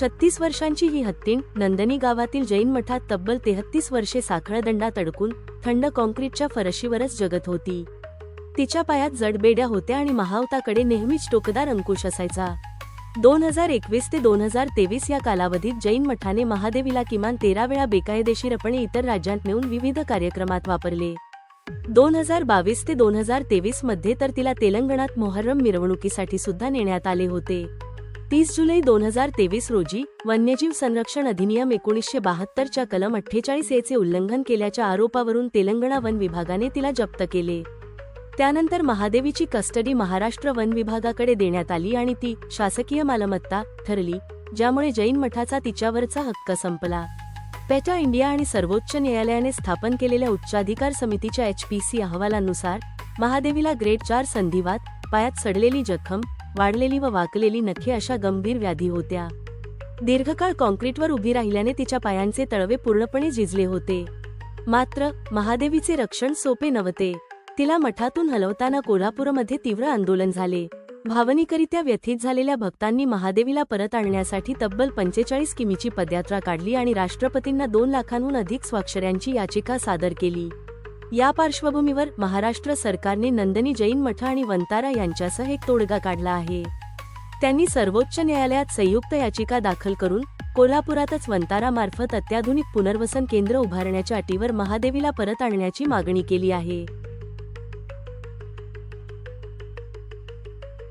छत्तीस वर्षांची ही हत्तीण नंदनी गावातील जैन मठात तब्बल तेहत्तीस वर्षे साखळदंडात अडकून थंड कॉन्क्रीटच्या फरशीवरच जगत होती. तिच्या पायात जडबेड्या होत्या आणि महावताकडे नेहमीच टोकदार अंकुश असायचा. दोन हजार एकवीस ते दोन हजार तेवीस या कालावधीत जैन मठाने महादेवीला किमान तेरा वेळा बेकायदेशीरपणे इतर राज्यांत नेऊन विविध कार्यक्रमात वापरले. दोन हजार बावीस ते दोन हजार तेवीसमध्ये तर तिला तेलंगणात मोहर्रम मिरवणुकीसाठी सुद्धा नेण्यात आले होते. तीस जुलै दोन हजार तेवीस रोजी वन्यजीव संरक्षण अधिनियम एकोणीसशे बहात्तरच्या कलम अठ्ठेचाळीस एचे उल्लंघन केल्याच्या आरोपावरून तेलंगणा वन विभागाने तिला जप्त केले. त्यानंतर महादेवीची कस्टडी महाराष्ट्र वन विभागाकडे देण्यात आली आणि ती शासकीय मालमत्ता ठरली ज्यामुळे जैन मठाचा तिच्यावरचा हक्क संपला. पेटा इंडिया आणि सर्वोच्च न्यायालयाने स्थापन केलेल्या उच्चाधिकार समितीच्या एचपीसी अहवालानुसार महादेवीला ग्रेड चार संधिवात पायात सडलेली जखम वाढलेली व वाकलेली नखे अशा गंभीर व्याधी होत्या. दीर्घकाळ कॉन्क्रीटवर उभी राहिल्याने तिच्या पायांचे तळवे पूर्णपणे झिजले होते. मात्र महादेवीचे रक्षण सोपे नव्हते. तिला मठातून हलवताना कोल्हापूरमध्ये तीव्र आंदोलन झाले. भावनिकरित्या व्यथित झालेल्या भक्तांनी महादेवीला परत आणण्यासाठी तब्बल पंचेचाळीस किमीची पदयात्रा काढली आणि राष्ट्रपतींना दोन लाखांहून अधिक स्वाक्षऱ्यांची याचिका सादर केली. या पार्श्वभूमीवर महाराष्ट्र सरकारने नंदनी जैन मठ आणि वंतारा यांच्यासह एक तोडगा काढला आहे. त्यांनी सर्वोच्च न्यायालयात संयुक्त याचिका दाखल करून कोल्हापुरातच वंतारामार्फत अत्याधुनिक पुनर्वसन केंद्र उभारण्याच्या अटीवर महादेवीला परत आणण्याची मागणी केली आहे.